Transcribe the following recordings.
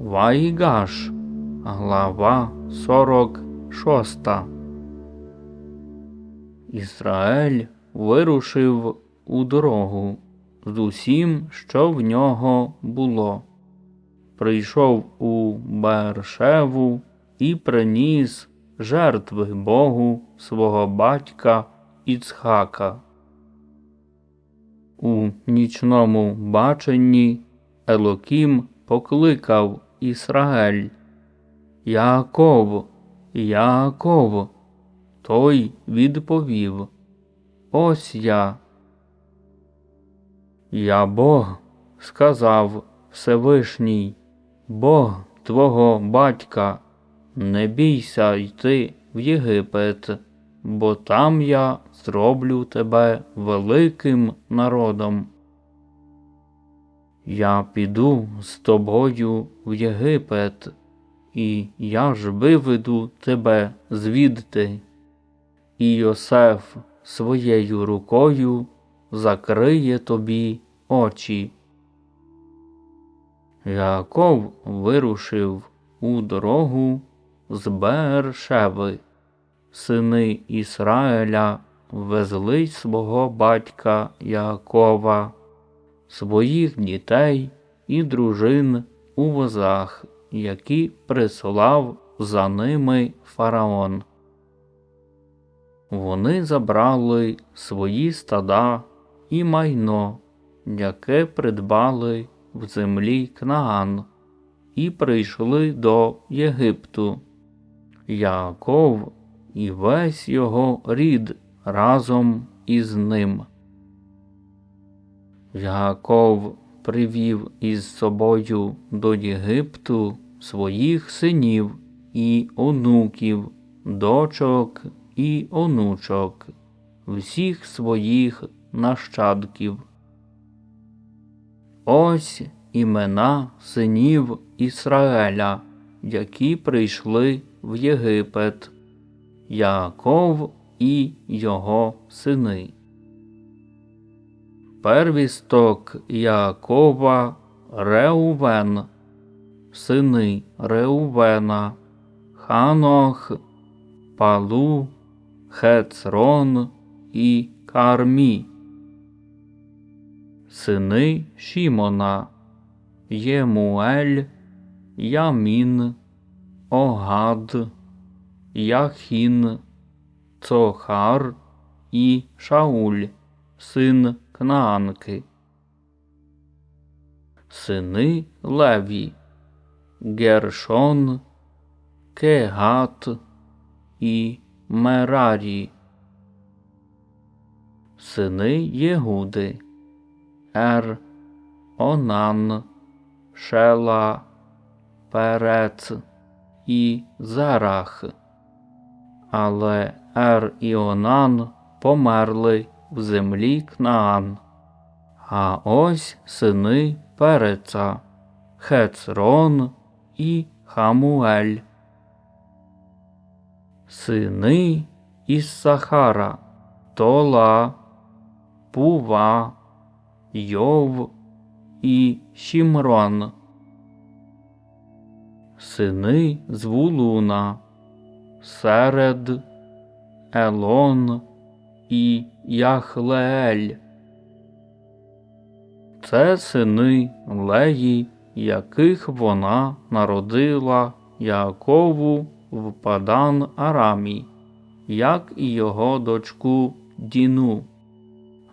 Вайгаш, глава 46. Ізраїль вирушив у дорогу з усім, що в нього було. Прийшов у Бершеву і приніс жертви Богу свого батька Іцхака. У нічному баченні Елокім покликав Ісраель. Яаков, Яаков. Той відповів Ось я. Я Бог, сказав Всевишній, Бог твого батька, не бійся йти в Єгипет, бо там я зроблю тебе великим народом. Я піду з тобою в Єгипет, і я ж виведу тебе звідти. І Йосеф своєю рукою закриє тобі очі. Яков вирушив у дорогу з Бершеви. Сини Ісраїля везли свого батька Якова, своїх дітей і дружин у возах, які прислав за ними фараон. Вони забрали свої стада і майно, яке придбали в землі Кнаан, і прийшли до Єгипту. Яков і весь його рід разом із ним. Яков привів із собою до Єгипту своїх синів і онуків, дочок і онучок, всіх своїх нащадків. Ось імена синів Ісраеля, які прийшли в Єгипет, Яаков і його сини. Первісток Яакова Реувен, сини Реувена, Ханох, Палу, Хецрон і Кармі, сини Шімона, Ємуель, Ямін, Огад, Яхін, Цохар і Шауль, син Кнаанки. Сини Леві, Гершон, Кегат і Мерарі. Сини Єгуди, Ер, Онан, Шела, Перец і Зарах. Але Ер і Онан померли в землі Кнаан. А ось сини Переца, Хецрон і Хамуель. Сини із Сахара, Тола, Пува, Йов і Шімрон. Сини Звулуна, Серед, Елон і Яхлеель. Це сини Леї, яких вона народила Якову в Падан Арамі, як і його дочку Діну.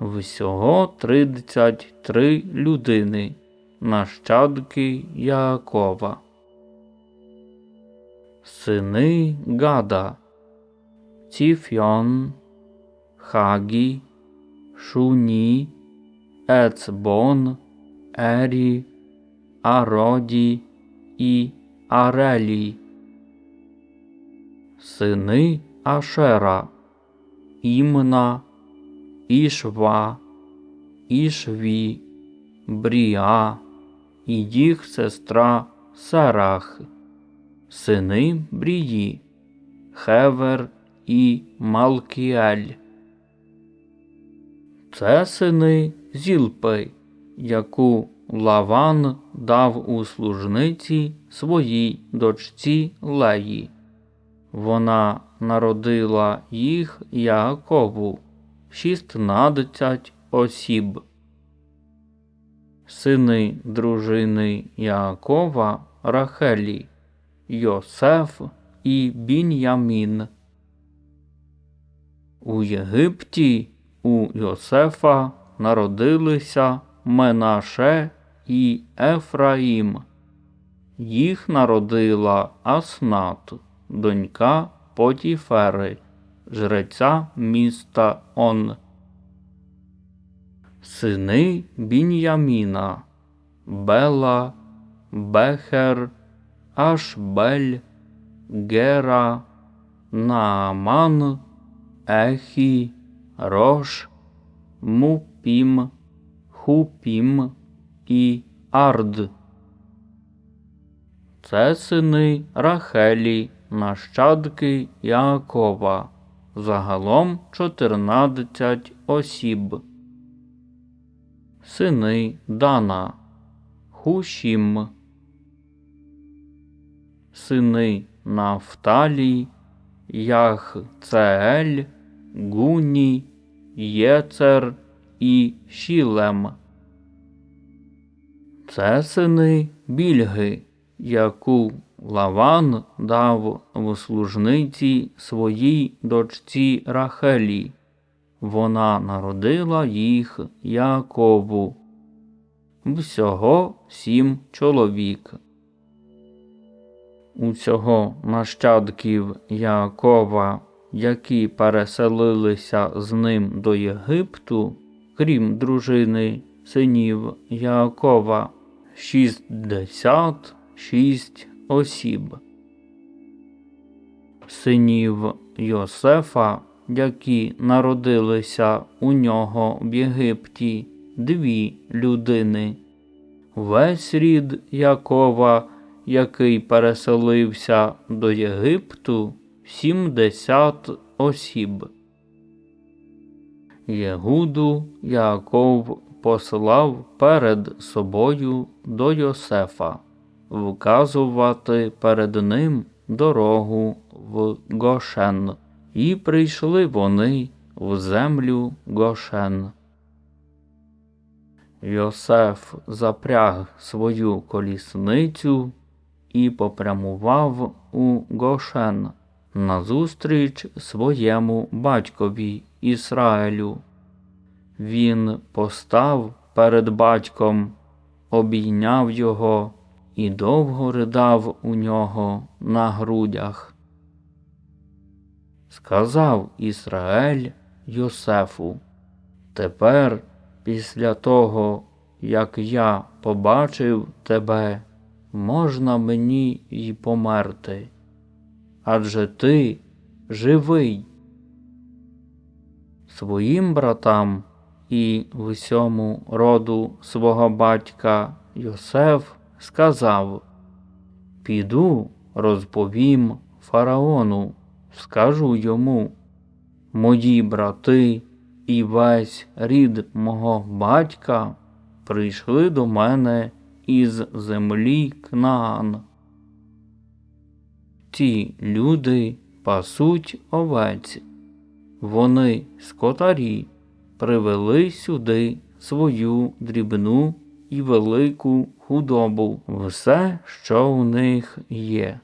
Всього тридцять три людини, нащадки Яакова. Сини Гада, Ціфьон, Хагі, Шуні, Ецбон, Ері, Ароді і Арелі. Сини Ашера, Імна, Ішва, Ішві, Бріа і їх сестра Сарах, сини Брії, Хевер і Малкіель. Це сини Зілпи, яку Лаван дав у служниці своїй дочці Леї. Вона народила їх Яакову шістнадцять осіб. Сини дружини Яакова Рахелі, Йосеф і Бін'ямін. У Єгипті у Йосефа народилися Менаше і Ефраїм. Їх народила Аснат, донька Потіфери, жреця міста Он. Сини Бін'яміна, Бела, Бехер, Ашбель, Гера, Нааман, Ехі, Рош, Мупім, Хупім і Ард. Це сини Рахелі, нащадки Яакова, загалом чотирнадцять осіб. Сини Дана, Хушім, сини Нафталі, Яхцеель, Гуні, Єцер і Шілем. Це сини Більги, яку Лаван дав в служниці своїй дочці Рахелі. Вона народила їх Якову. Всього сім чоловік. Усього нащадків Якова, які переселилися з ним до Єгипту, крім дружини синів Якова, шістдесят шість осіб. Синів Йосефа, які народилися у нього в Єгипті, дві людини. Весь рід Якова, який переселився до Єгипту, сімдесят осіб. Єгуду Яков послав перед собою до Йосефа, вказувати перед ним дорогу в Гошен, і прийшли вони в землю Гошен. Йосеф запряг свою колісницю і попрямував у Гошен назустріч своєму батькові Ісраїлю. Він постав перед батьком, обійняв його і довго ридав у нього на грудях. Сказав Ісраїль Йосефу, тепер, після того, як я побачив тебе, можна мені й померти. Адже ти живий. Своїм братам і всьому роду свого батька Йосеф сказав Піду, розповім фараону, скажу йому, мої брати і весь рід мого батька прийшли до мене із землі Кнаан. Ті люди пасуть овець, вони скотарі привели сюди свою дрібну і велику худобу, все, що у них є.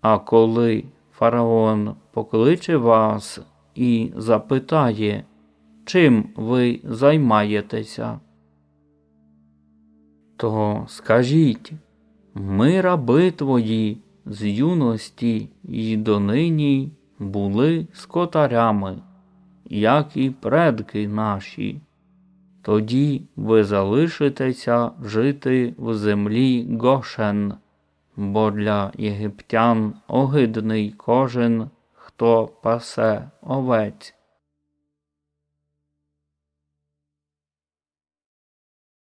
А коли фараон покличе вас і запитає, чим ви займаєтеся, то скажіть ми, раби твої, з юності й донині були скотарями, як і предки наші. Тоді ви залишитеся жити в землі Гошен, бо для єгиптян огидний кожен, хто пасе овець.